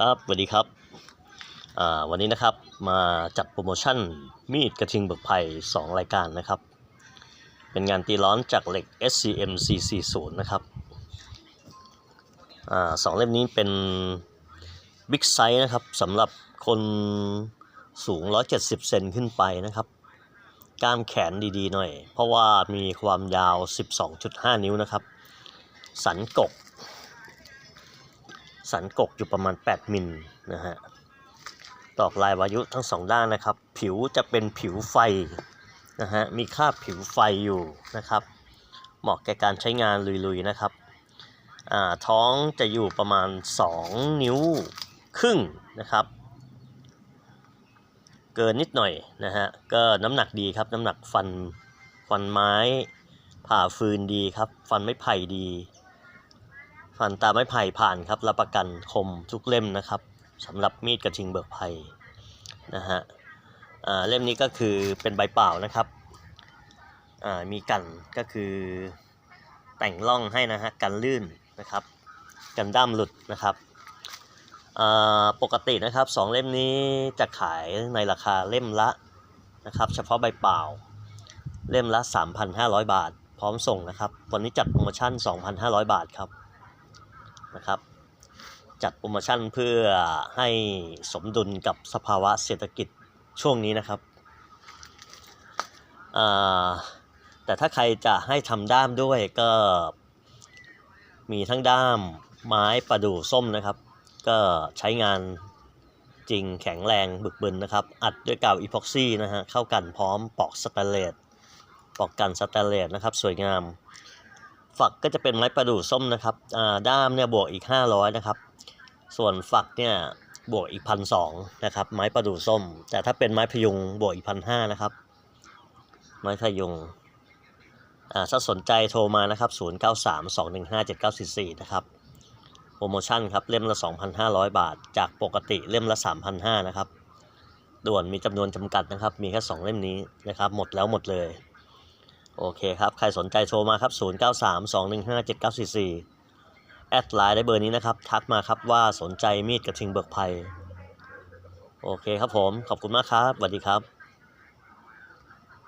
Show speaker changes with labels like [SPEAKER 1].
[SPEAKER 1] ครับสวัสดีครับวันนี้นะครับมาจัดโปรโมชั่นมีดกระทิงเบิกไผ่2 รายการนะครับ เป็นงานตีร้อนจากเหล็ก SCM C40 นะครับอสองเล่มนี้เป็นบิ๊กไซส์นะครับสำหรับคนสูง 170 เซนขึ้นไปนะครับ กล้ามแขนดีๆหน่อย เพราะว่ามีความยาว 12.5 นิ้วนะครับ สันกก สันกกอยู่ประมาณ 8 มิลนะฮะตอกลายวายุทั้งสองด้านนะครับ ผิวจะเป็นผิวไฟนะฮะมีคราผิวไฟอยู่นะครับ เหมาะแก่การใช้งานลุยๆนะครับอ่าท้องจะอยู่ประมาณ 2 นิ้วครึ่งนะครับ เกินนิดหน่อยนะฮะก็น้ำหนักดีครับน้ำหนักฟันฟันไม้ผ่าฟืนดีครับ ฟันไม้ไผ่ดี ฟันตาไม้ไผ่ผ่านครับรับประกันคมทุกเล่มนะครับสำหรับมีดกระทิงเบิกไผ่นะฮะอ่าเล่มนี้ก็คือเป็นใบเปล่านะครับอ่ามีกันก็คือแต่งร่องให้นะฮะกันลื่นนะครับ กันด้ามหลุดนะครับอ่าปกตินะครับสองเล่มนี้จะขายในราคาเล่มละนะครับ เฉพาะใบเปล่า เล่มละ 3,500 บาท พร้อมส่งนะครับ วันนี้จัดโปรโมชั่น 2,500 บาทครับ นะครับ จัดโปรโมชั่นเพื่อให้สมดุลกับสภาวะเศรษฐกิจช่วงนี้นะครับ แต่ถ้าใครจะให้ทำด้ามด้วยก็มีทั้งด้ามไม้ประดู่ส้มนะครับ ก็ใช้งานจริงแข็งแรงบึกบึนนะครับ อัดด้วยกาวอีพ็อกซี่นะฮะเข้ากันพร้อมปอกสแตนเลสปอกกันสแตนเลสนะครับ สวยงาม ฝักก็จะเป็นไม้ประดู่ส้มนะครับอ่าด้ามเนี่ยบวกอีก 500นะครับ ส่วนฝักเนี่ยบวกอีกพันสองนะครับไม้ประดู่ส้ม แต่ถ้าเป็นไม้พยุงบวกอีกพันห้านะครับ ไม้พยุงอ่าถ้าสนใจโทรมานะครับ 0932157944 นะครับ โปรโมชั่นครับ เล่มละ 2,500 บาท จากปกติเล่มละ 3,500 นะครับ ด่วนมีจำนวนจำกัดนะครับ มีแค่ 2 เล่มนี้นะครับ หมดแล้วหมดเลย โอเคครับ ใครสนใจโทรมาครับ 0932157944 แอดไลน์ได้เบอร์นี้นะครับ ทักมาครับว่าสนใจมีดกระทิงเบิกภัย โอเคครับผม ขอบคุณมากครับสวัสดีครับ